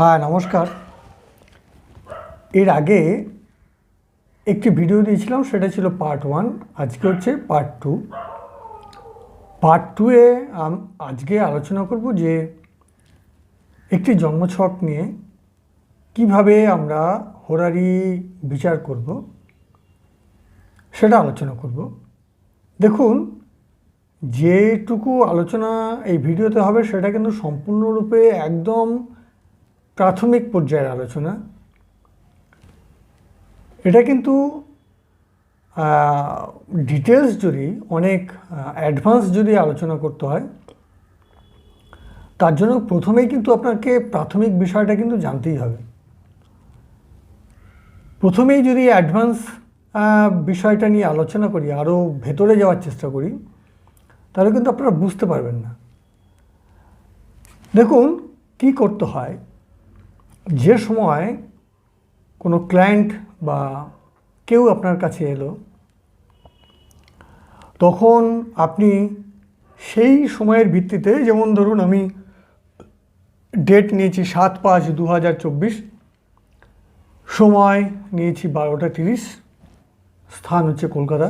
হ্যাঁ নমস্কার। এর আগে একটি ভিডিও দিয়েছিলাম, সেটা ছিল পার্ট ওয়ান আজকে হচ্ছে পার্ট টু পার্ট টুয়ে আজকে আলোচনা করব যে একটি জন্মছক নিয়ে কীভাবে আমরা হোরারি বিচার করব, সেটা আলোচনা করব। দেখুন, যেটুকু আলোচনা এই ভিডিওতে হবে, সেটা কিন্তু সম্পূর্ণরূপে একদম প্রাথমিক পর্যায়ের আলোচনা। এটা কিন্তু ডিটেলস যদি, অনেক অ্যাডভান্স যদি আলোচনা করতে হয়, তার জন্য প্রথমেই কিন্তু আপনাকে প্রাথমিক বিষয়টা কিন্তু জানতেই হবে। প্রথমেই যদি অ্যাডভান্স বিষয়টা নিয়ে আলোচনা করি আরও ভেতরে যাওয়ার চেষ্টা করি, তাহলে কিন্তু আপনারা বুঝতে পারবেন না। দেখুন, কি করতে হয়? যে সময় কোনো ক্লায়েন্ট বা কেউ আপনার কাছে এলো, তখন আপনি সেই সময়ের ভিত্তিতে, যেমন ধরুন আমি ডেট নিয়েছি সাত পাঁচ দু হাজার চব্বিশ, সময় নিয়েছি বারোটা তিরিশ, স্থান হচ্ছে কলকাতা।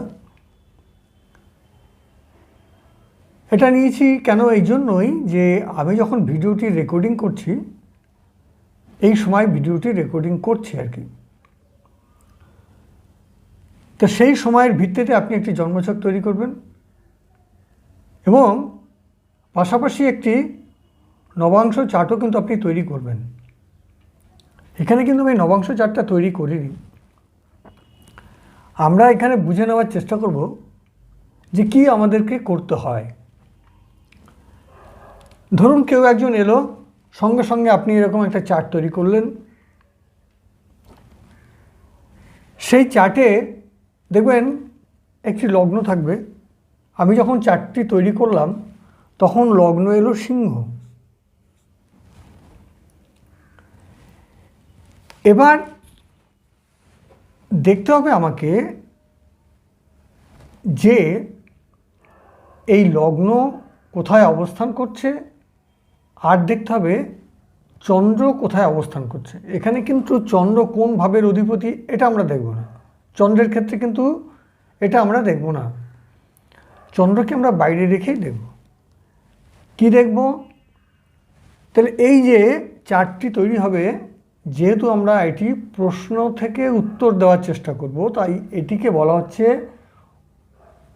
এটা নিয়েছি কেন এই জন্যই যে আমি যখন ভিডিওটি রেকর্ডিং করছি এই সময় ভিডিওটি রেকর্ডিং করছি আর কি। তো সেই সময়ের ভিত্তিতে আপনি একটি জন্মছক তৈরি করবেন এবং পাশাপাশি একটি নবাংশ চার্টও কিন্তু আপনি তৈরি করবেন। এখানে কিন্তু আমি নবাংশ চার্টটা তৈরি করিনি। আমরা এখানে বুঝে নেওয়ার চেষ্টা করব যে কি আমাদেরকে করতে হয়। ধরুন কেউ একজন এলো সঙ্গে সঙ্গে আপনি এরকম একটা চার্ট তৈরি করলেন। সেই চার্টে দেখবেন একটি লগ্ন থাকবে। আমি যখন চার্টটি তৈরি করলাম, তখন লগ্ন এলো সিংহ। এবার দেখতে হবে আমাকে যে এই লগ্ন কোথায় অবস্থান করছে আর দেখতে হবে চন্দ্র কোথায় অবস্থান করছে। এখানে কিন্তু চন্দ্র কোন ভাবের অধিপতি এটা আমরা দেখব না। চন্দ্রের ক্ষেত্রে কিন্তু এটা আমরা দেখব না। চন্দ্রকে আমরা বাইরে রেখেই দেখব। কি দেখব? তাহলে এই যে চারটি তৈরি হবে, যেহেতু আমরা এটি প্রশ্ন থেকে উত্তর দেওয়ার চেষ্টা করব, তাই এটিকে বলা হচ্ছে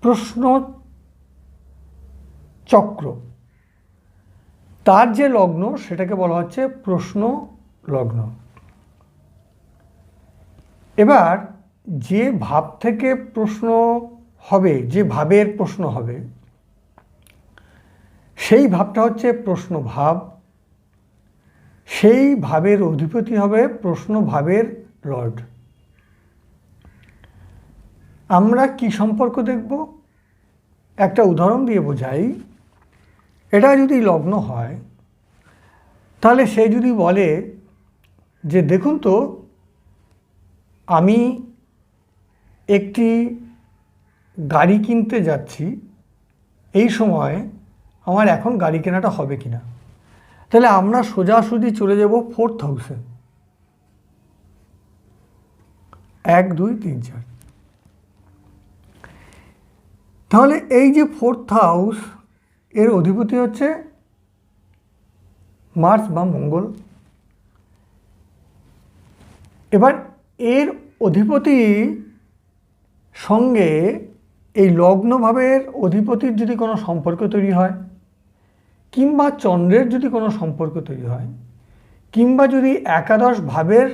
প্রশ্ন চক্র। তার যে লগ্ন, সেটাকে বলা হচ্ছে প্রশ্ন লগ্ন। এবার যে ভাব থেকে প্রশ্ন হবে, যে ভাবের প্রশ্ন হবে, সেই ভাবটা হচ্ছে প্রশ্ন ভাব। সেই ভাবের অধিপতি হবে প্রশ্ন ভাবের লর্ড। আমরা কি সম্পর্ক দেখব? একটা উদাহরণ দিয়ে বোঝাই। এটা যদি লগ্ন হয়, তাহলে সে যদি বলে যে, দেখুন তো, আমি একটি গাড়ি কিনতে যাচ্ছি, এই সময় আমার এখন গাড়ি কেনাটা হবে কি না তাহলে আমরা সোজাসুজি চলে যাব ফোর্থ হাউসে। এক, দুই, তিন, চার। তাহলে এই যে ফোর্থ হাউস এর অধিপতি হচ্ছে মার্স বা মঙ্গল। এবার এর অধিপতি সঙ্গে এই লগ্নভাবের অধিপতির যদি কোনো সম্পর্ক তৈরি হয়, কিংবা চন্দ্রের যদি কোনো সম্পর্ক তৈরি হয়, কিংবা যদি একাদশ ভাবের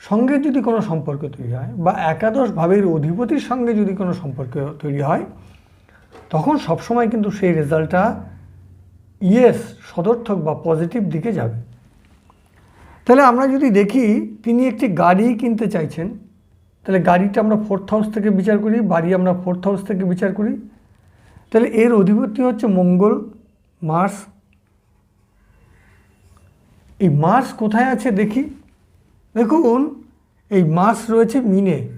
সঙ্গে যদি কোনো সম্পর্ক তৈরি হয়, বা একাদশ ভাবের অধিপতির সঙ্গে যদি কোনো সম্পর্ক তৈরি হয় তখন সবসময় কিন্তু সেই রেজাল্টটা ইয়েস সদর্থক বা পজিটিভ দিকে যাবে। তাহলে আমরা যদি দেখি, তিনি একটি গাড়ি কিনতে চাইছেন। তাহলে গাড়িটা আমরা ফোর্থ হাউস থেকে বিচার করি, বাড়ি আমরা ফোর্থ হাউস থেকে বিচার করি। তাহলে এর অধিপতি হচ্ছে মঙ্গল, মার্স। এই মার্স কোথায় আছে দেখি? দেখুন, এই মার্স রয়েছে মিনে।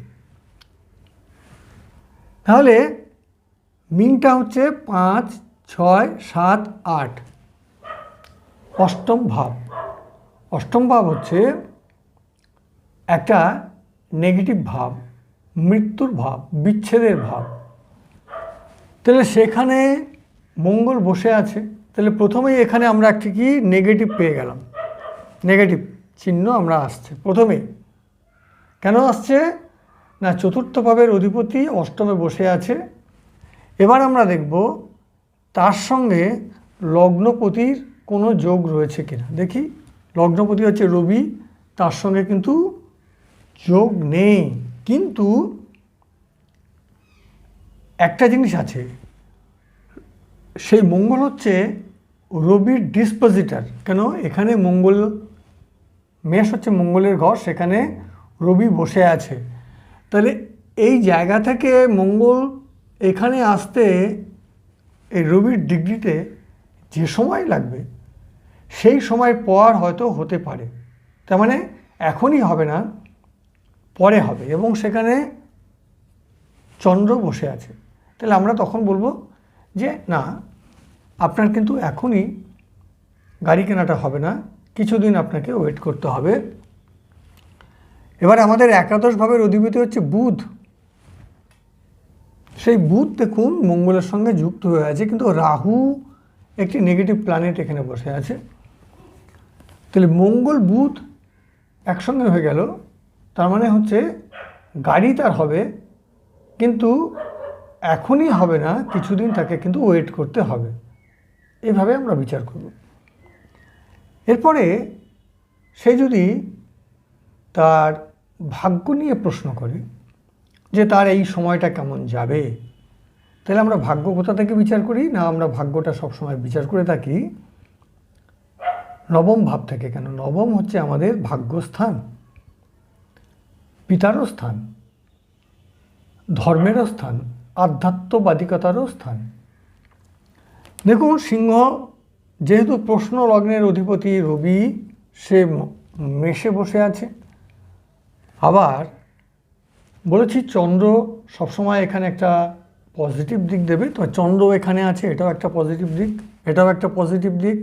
তাহলে মিনটা হচ্ছে পাঁচ, ছয়, সাত, আট। অষ্টম ভাব। অষ্টম ভাব হচ্ছে একটা নেগেটিভ ভাব, মৃত্যুর ভাব, বিচ্ছেদের ভাব। তাহলে সেখানে মঙ্গল বসে আছে। তাহলে প্রথমেই এখানে আমরা একটি কি? নেগেটিভ পেয়ে গেলাম। নেগেটিভ চিহ্ন আমরা আসছে। প্রথমেই কেন আসছে? না, চতুর্থ ভাবের অধিপতি অষ্টমে বসে আছে। এবার আমরা দেখব তার সঙ্গে লগ্নপতির কোনো যোগ রয়েছে কিনা। দেখি, লগ্নপতি হচ্ছে রবি, তার সঙ্গে কিন্তু যোগ নেই। কিন্তু একটা জিনিস আছে, সেই মঙ্গল হচ্ছে রবির ডিসপোজিটার কেন? এখানে মঙ্গল, মেষ হচ্ছে মঙ্গলের ঘর, সেখানে রবি বসে আছে। তাহলে এই জায়গা থেকে মঙ্গল এখানে আসতে এই রবির ডিগ্রিতে যে সময় লাগবে, সেই সময় পর হয়তো হতে পারে। তার মানে এখনই হবে না, পরে হবে এবং সেখানে চন্দ্র বসে আছে। তাহলে আমরা তখন বলব যে না, আপনার কিন্তু এখনই গাড়ি কেনাটা হবে না, কিছুদিন আপনাকে ওয়েট করতে হবে। এবার আমাদের একাদশ ভাবের অধিপতি হচ্ছে বুধ। সেই বুধ দেখুন মঙ্গলের সঙ্গে যুক্ত হয়ে আছে, কিন্তু রাহু একটি নেগেটিভ প্ল্যানেট এখানে বসে আছে। তাহলে মঙ্গল বুধ একসঙ্গে হয়ে গেল, তার মানে হচ্ছে গাড়ি তার হবে, কিন্তু এখনই হবে না, কিছুদিন তাকে কিন্তু ওয়েট করতে হবে। এভাবে আমরা বিচার করব। এরপরে সে যদি তার ভাগ্য নিয়ে প্রশ্ন করে যে তার এই সময়টা কেমন যাবে? তাহলে আমরা ভাগ্য কোথা থেকে বিচার করি? না, আমরা ভাগ্যটা সবসময় বিচার করে থাকি। নবম ভাব থেকে কেন? নবম হচ্ছে আমাদের ভাগ্যস্থান, পিতারও স্থান, ধর্মেরও স্থান, আধ্যাত্মবাদিকতারও স্থান। দেখুন, সিংহ যেহেতু প্রশ্ন লগ্নের অধিপতি রবি, সে ম- মেষে বসে আছে। আবার বলেছি, চন্দ্র সবসময় এখানে একটা পজিটিভ দিক দেবে। তো চন্দ্র এখানে আছে, এটাও একটা পজিটিভ দিক, এটাও একটা পজিটিভ দিক।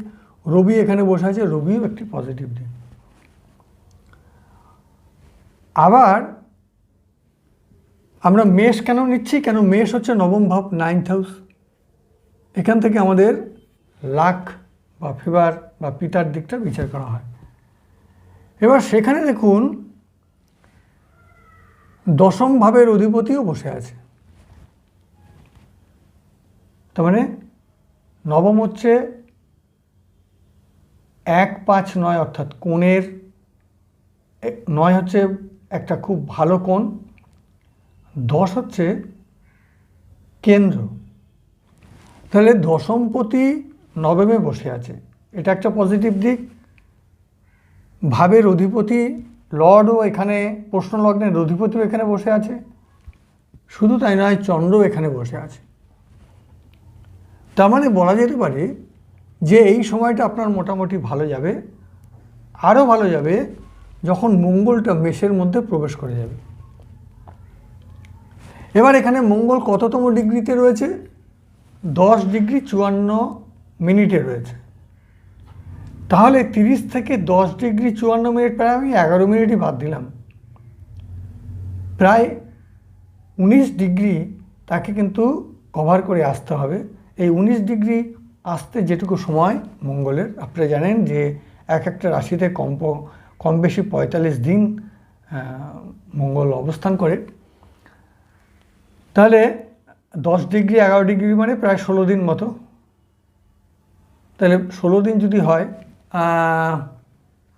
রবি এখানে বসে আছে, রবিও একটি পজিটিভ দিক। আবার আমরা মেষ কেন নিচ্ছি? কেন মেষ হচ্ছে নবম ভাব নাইন্থ হাউস এখান থেকে আমাদের লাখ বা ফেভার বা পিতার দিকটা বিচার করা হয়। এবার সেখানে দেখুন দশম ভাবের অধিপতিও বসে আছে। তার মানে নবম হচ্ছে এক পাঁচ নয় অর্থাৎ কোণের নয় হচ্ছে একটা খুব ভালো কোণ, দশ হচ্ছে কেন্দ্র। তাহলে দশমপতি নবমে বসে আছে। এটা একটা পজিটিভ দিক। ভাবের অধিপতি লর্ডও এখানে প্রশ্নলগ্নের অধিপতিও এখানে বসে আছে। শুধু তাই নয়, চন্দ্রও এখানে বসে আছে। তার মানে বলা যেতে পারে যে এই সময়টা আপনার মোটামুটি ভালো যাবে, আরও ভালো যাবে যখন মঙ্গলটা মেষের মধ্যে প্রবেশ করে যাবে। এবার এখানে মঙ্গল কততম ডিগ্রিতে রয়েছে? দশ ডিগ্রি চুয়ান্ন মিনিটে রয়েছে। তাহলে তিরিশ থেকে দশ ডিগ্রি চুয়ান্ন মিনিট প্রায় আমি এগারো মিনিটই বাদ দিলাম। প্রায় উনিশ ডিগ্রি তাকে কিন্তু কভার করে আসতে হবে। এই উনিশ ডিগ্রি আসতে যেটুকু সময় মঙ্গলের আপনারা জানেন যে এক একটা রাশিতে কম কম বেশি পঁয়তাল্লিশ দিন মঙ্গল অবস্থান করে। তাহলে দশ ডিগ্রি, এগারো ডিগ্রি মানে প্রায় ষোলো দিন মতো। তাহলে ষোলো দিন যদি হয়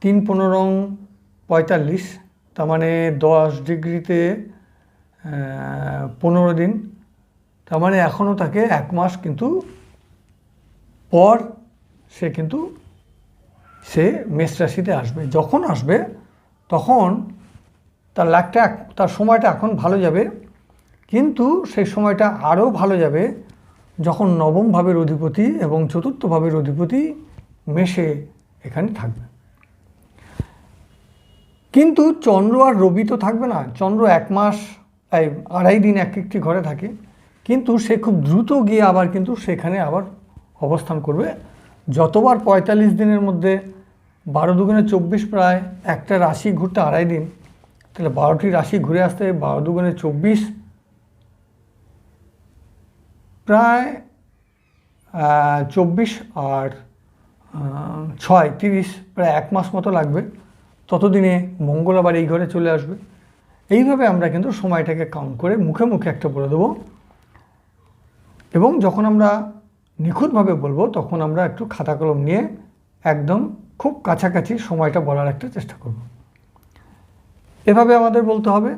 তিন পনেরো পঁয়তাল্লিশ, তার মানে দশ ডিগ্রিতে পনেরো দিন। তার মানে এখনও তাকে এক মাস কিন্তু পর সে কিন্তু সে মেষ রাশিতে আসবে। যখন আসবে, তখন তার লাখটা তার সময়টা এখন ভালো যাবে, কিন্তু সেই সময়টা আরও ভালো যাবে যখন নবম ভাবের অধিপতি এবং চতুর্থ ভাবের অধিপতি মেষে এখানে থাকবে। কিন্তু চন্দ্র আর রবি তো থাকবে না। চন্দ্র এক মাস আড়াই দিন এক একটি ঘরে থাকে। কিন্তু সে খুব দ্রুত গিয়ে আবার কিন্তু সেখানে আবার অবস্থান করবে। যতবার পঁয়তাল্লিশ দিনের মধ্যে বারো দুগুণে চব্বিশ প্রায় একটা রাশি ঘুরতে আড়াই দিন, তাহলে বারোটি রাশি ঘুরে আসতে বারো দুগুণে চব্বিশ প্রায় চব্বিশ আর ছয়, তিরিশ, প্রায় এক মাস মতো লাগবে। ততদিনে মঙ্গল আবার এই ঘরে চলে আসবে। এইভাবে আমরা কিন্তু সময়টাকে কাউন্ট করে মুখে মুখে একটা বলে দেবো। এবং যখন আমরা নিখুঁতভাবে বলব, তখন আমরা একটু খাতা কলম নিয়ে একদম খুব কাছাকাছি সময়টা বলার একটা চেষ্টা করব। এভাবে আমাদের বলতে হবে।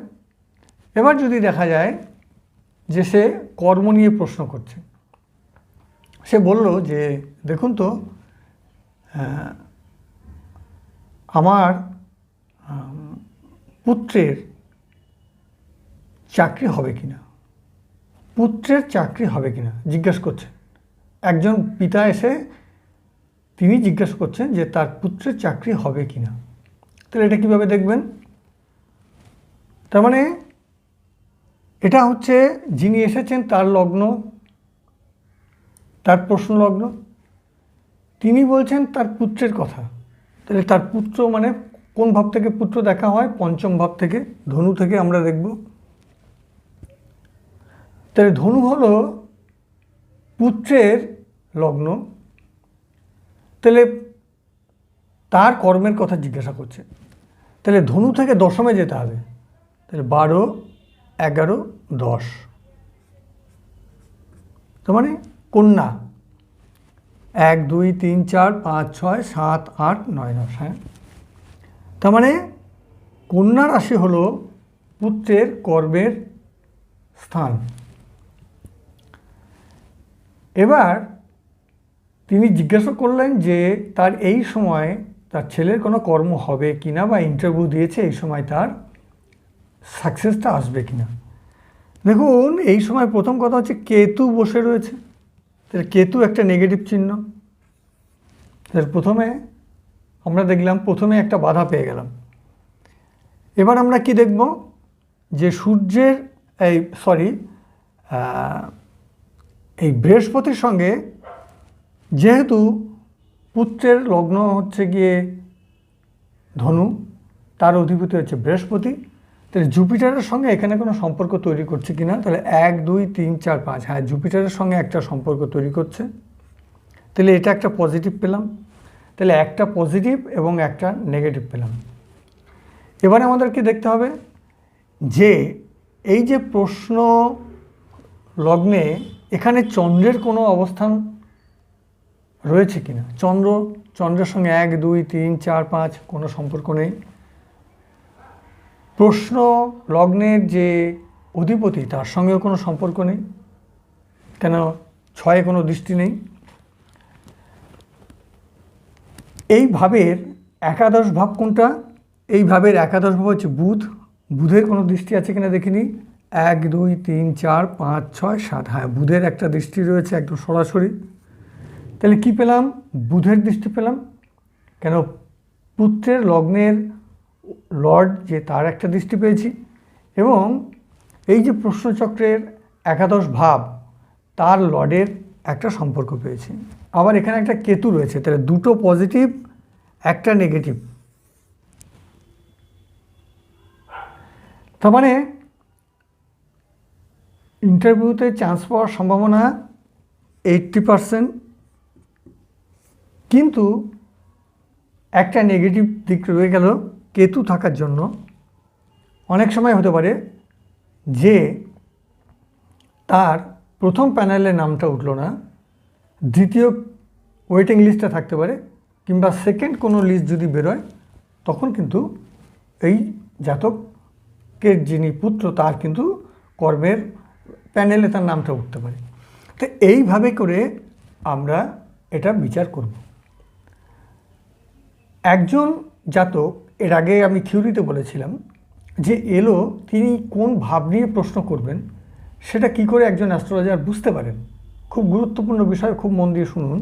এবার যদি দেখা যায় যে সে কর্ম নিয়ে প্রশ্ন করছে, সে বলল যে, দেখুন তো আমার পুত্রের চাকরি হবে কি না পুত্রের চাকরি হবে কি না জিজ্ঞেস করছেন। একজন পিতা এসে তিনি জিজ্ঞাসা করছেন যে তার পুত্রের চাকরি হবে কি না তাহলে এটা কীভাবে দেখবেন? তার মানে এটা হচ্ছে, যিনি এসেছেন তার লগ্ন, তার প্রশ্ন লগ্ন তিনি বলছেন তার পুত্রের কথা। তাহলে তার পুত্র মানে কোন ভাব থেকে পুত্র দেখা হয়? পঞ্চম ভাব থেকে, ধনু থেকে আমরা দেখব। তাহলে ধনু হলো পুত্রের লগ্ন। তাহলে তার কর্মের কথা জিজ্ঞাসা করছে। তাহলে ধনু থেকে দশমে যেতে হবে। তাহলে বারো, এগারো, দশ। তার মানে কন্যা। এক, দুই, তিন, চার, পাঁচ, ছয়, সাত, আট, নয় দশ হ্যাঁ? তার মানে কন্যা রাশি হলো পুত্রের কর্মের স্থান। এবার তিনি জিজ্ঞাসা করলেন যে তার এই সময় তার ছেলের কোনো কর্ম হবে কিনা বা ইন্টারভিউ দিয়েছে, এই সময় তার সাকসেসটা আসবে কিনা। দেখুন, এই সময় প্রথম কথা হচ্ছে কেতু বসে রয়েছে। তাহলে কেতু একটা নেগেটিভ চিহ্ন। তাহলে প্রথমে আমরা দেখলাম, প্রথমে একটা বাধা পেয়ে গেলাম। এবার আমরা কি দেখব? যে সূর্যের এই সরি এই বৃহস্পতির সঙ্গে যেহেতু পুত্রের লগ্ন হচ্ছে গিয়ে ধনু, তার অধিপতি হচ্ছে বৃহস্পতি তাহলে জুপিটারের সঙ্গে এখানে কোনো সম্পর্ক তৈরি করছে কিনা? তাহলে এক, দুই, তিন, চার, পাঁচ। হ্যাঁ জুপিটারের সঙ্গে একটা সম্পর্ক তৈরি করছে। তাহলে এটা একটা পজিটিভ পেলাম। তাহলে একটা পজিটিভ এবং একটা নেগেটিভ পেলাম। এবারে আমাদেরকে দেখতে হবে যে এই যে প্রশ্ন লগ্নে এখানে চন্দ্রের কোনো অবস্থান রয়েছে কিনা? চন্দ্র, চন্দ্রের সঙ্গে এক, দুই, তিন, চার, পাঁচ কোনো সম্পর্ক নেই। প্রশ্ন লগ্নের যে অধিপতি, তার সঙ্গেও কোনো সম্পর্ক নেই, কেন ছয়ে কোনো দৃষ্টি নেই। এই ভাবের একাদশ ভাব কোনটা? এই ভাবের একাদশ ভাব হচ্ছে বুধ। বুধের কোনো দৃষ্টি আছে কিনা দেখিনি। এক, দুই, তিন, চার, পাঁচ, ছয়, সাত হ্যাঁ বুধের একটা দৃষ্টি রয়েছে একদম সরাসরি। তাহলে কি পেলাম? বুধের দৃষ্টি পেলাম। কেন পুত্রের লগ্নের লর্ড যে তার একটা দৃষ্টি পেয়েছি এবং এই যে প্রশ্নচক্রের একাদশ ভাব, তার লর্ডের একটা সম্পর্ক পেয়েছি। আবার এখানে একটা কেতু রয়েছে, তাহলে দুটো পজিটিভ, একটা নেগেটিভ। তার মানে ইন্টারভিউতে চান্স পাওয়ার সম্ভাবনা এইট্টি পারসেন্ট, কিন্তু একটা নেগেটিভ দিক রয়ে গেল কেতু থাকার জন্য অনেক সময় হতে পারে যে তার প্রথম প্যানেলের নামটা উঠল না, দ্বিতীয় ওয়েটিং লিস্টে থাকতে পারে, কিংবা সেকেন্ড কোনো লিস্ট যদি বেরোয়, তখন কিন্তু এই জাতকের যিনি পুত্র, তার কিন্তু কর্মের প্যানেলে তার নামটা উঠতে পারে। তো এইভাবে করে আমরা এটা বিচার করব। একজন জাতক এর আগে আমি থিওরিতে বলেছিলাম যে এলো তিনি কোন ভাব নিয়ে প্রশ্ন করবেন, সেটা কি করে একজন অ্যাস্ট্রোলজার বুঝতে পারেন? খুব গুরুত্বপূর্ণ বিষয়, খুব মন দিয়ে শুনুন।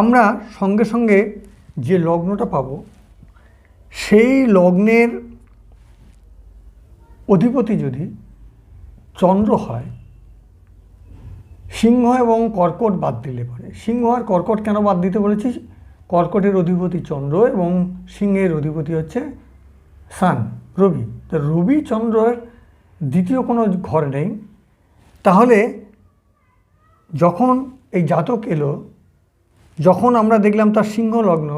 আমরা সঙ্গে সঙ্গে যে লগ্নটা পাবো, সেই লগ্নের অধিপতি যদি চন্দ্র হয়, সিংহ এবং কর্কট বাদ দিলে পরে। সিংহ আর কর্কট কেন বাদ দিতে বলেছি কর্কটের অধিপতি চন্দ্র এবং সিংহের অধিপতি হচ্ছে সান, রবি। তো রবি চন্দ্রের দ্বিতীয় কোনো ঘর নেই। তাহলে যখন এই জাতক এলো, যখন আমরা দেখলাম তার সিংহ লগ্ন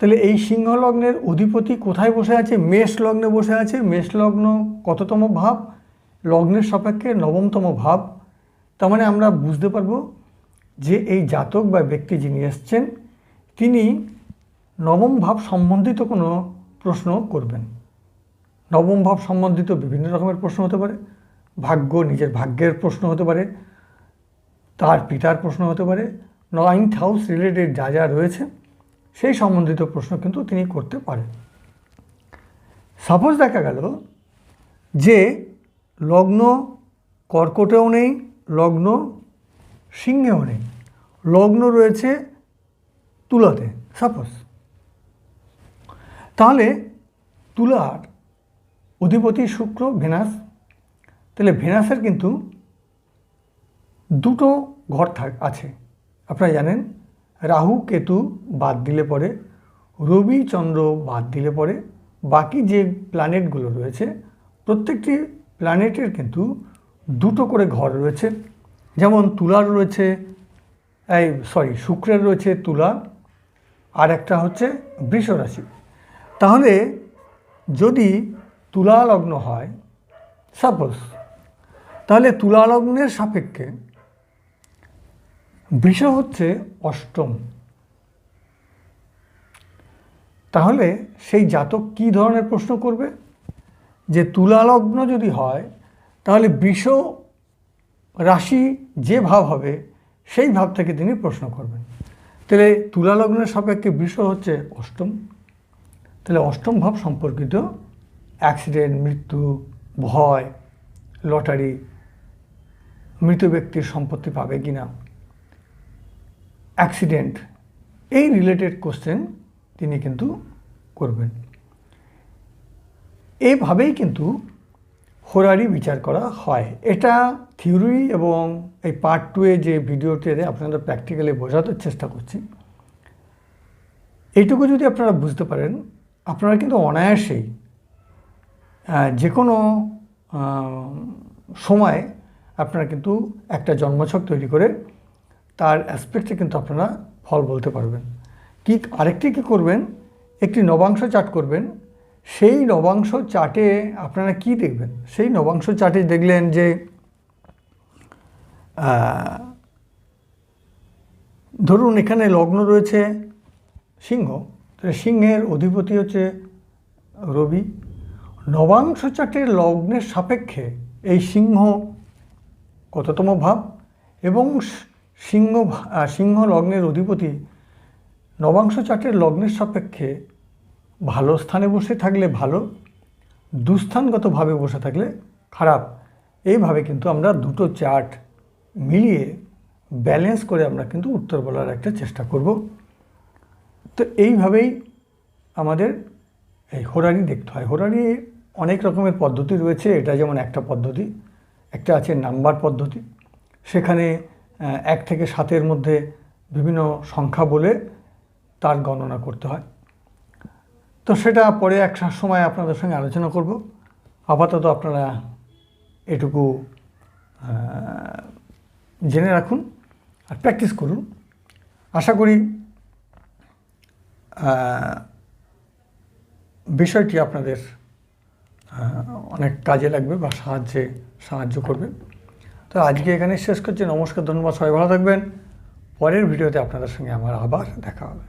তাহলে এই সিংহ লগ্নের অধিপতি কোথায় বসে আছে? মেষ লগ্নে বসে আছে। মেষ লগ্ন কততম ভাব? লগ্নের সাপেক্ষে নবমতম ভাব। তার মানে আমরা বুঝতে পারব যে এই জাতক বা ব্যক্তি যিনি এসছেন, তিনি নবম ভাব সম্বন্ধিত কোনো প্রশ্ন করবেন। নবম ভাব সম্বন্ধিত বিভিন্ন রকমের প্রশ্ন হতে পারে। ভাগ্য নিজের ভাগ্যের প্রশ্ন হতে পারে। তার পিতার প্রশ্ন হতে পারে। নাইন্থ হাউস রিলেটেড যা যা রয়েছে, সেই সম্বন্ধিত প্রশ্ন কিন্তু তিনি করতে পারেন। সাপোজ দেখা গেল যে লগ্ন কর্কটেও নেই, লগ্ন সিংহেও নেই। লগ্ন রয়েছে তুলাতে সাপোজ তাহলে তুলার অধিপতি শুক্র ভেনাস, তাহলে ভেনাসের কিন্তু দুটো ঘর থাক আছে। আপনারা জানেন, রাহু, কেতু বাদ দিলে পরে, রবি, চন্দ্র বাদ দিলে পরে, বাকি যে প্ল্যানেটগুলো রয়েছে, প্রত্যেকটি প্ল্যানেটের কিন্তু দুটো করে ঘর রয়েছে। যেমন তুলার রয়েছে, এই সরি শুক্রের রয়েছে তুলা, আর একটা হচ্ছে বৃষ রাশি। তাহলে যদি তুলা লগ্ন হয় সাপোজ তাহলে তুলা লগ্নের সাপেক্ষে বৃষ হচ্ছে অষ্টম। তাহলে সেই জাতক কী ধরনের প্রশ্ন করবে? যে তুলা লগ্ন যদি হয়, তাহলে বৃষ রাশি যে ভাব হবে, সেই ভাব থেকে তিনি প্রশ্ন করবেন। তাহলে তুলা লগ্নের সাপেক্ষে বৃষ হচ্ছে অষ্টম। তাহলে অষ্টম ভাব সম্পর্কিত অ্যাক্সিডেন্ট মৃত্যু, ভয় লটারি মৃত ব্যক্তির সম্পত্তি পাবে কি না অ্যাক্সিডেন্ট এই রিলেটেড কোশ্চেন তিনি কিন্তু করবেন। এভাবেই কিন্তু হোরারি বিচার করা হয়। এটা থিওরি এবং এই পার্ট টুয়ে যে ভিডিওতে আপনাদের প্র্যাকটিক্যালি বোঝাতে চেষ্টা করছি। এইটুকু যদি আপনারা বুঝতে পারেন, আপনারা কিন্তু অনায়াসেই যে কোনো সময় আপনারা কিন্তু একটা জন্মছক তৈরি করে তার অ্যাসপেক্টে কিন্তু আপনারা ফল বলতে পারবেন। কি আরেকটি কী করবেন? একটি নবাংশ চার্ট করবেন সেই নবাংশ চার্টে আপনারা কি দেখবেন? সেই নবাংশ চার্টে দেখলেন যে ধরুন এখানে লগ্ন রয়েছে সিংহ। সিংহের অধিপতি হচ্ছে রবি। নবাংশ চার্টের লগ্নের সাপেক্ষে এই সিংহ কততম ভাব এবং সিংহ সিংহ লগ্নের অধিপতি নবাংশ চার্টের লগ্নের সাপেক্ষে ভালো স্থানে বসে থাকলে ভালো, দুস্থানগতভাবে বসে থাকলে খারাপ। এইভাবে কিন্তু আমরা দুটো চার্ট মিলিয়ে ব্যালেন্স করে আমরা কিন্তু উত্তর বলার একটা চেষ্টা করব। তো এইভাবেই আমাদের এই হোরারি দেখতে হয়। হোরারি অনেক রকমের পদ্ধতি রয়েছে। এটা যেমন একটা পদ্ধতি, একটা আছে নাম্বার পদ্ধতি। সেখানে এক থেকে সাতের মধ্যে বিভিন্ন সংখ্যা বলে তার গণনা করতে হয়। তো সেটা পরে এক সময় আপনাদের সঙ্গে আলোচনা করব। আপাতত আপনারা এটুকু জেনে রাখুন আর প্র্যাকটিস করুন। আশা করি বিষয়টি আপনাদের অনেক কাজে লাগবে বা সাহায্যে সাহায্য করবে। তো আজকে এখানে শেষ করছি। নমস্কার, ধন্যবাদ, সবাই ভালো থাকবেন। পরের ভিডিওতে আপনাদের সঙ্গে আমার আবার দেখা হবে।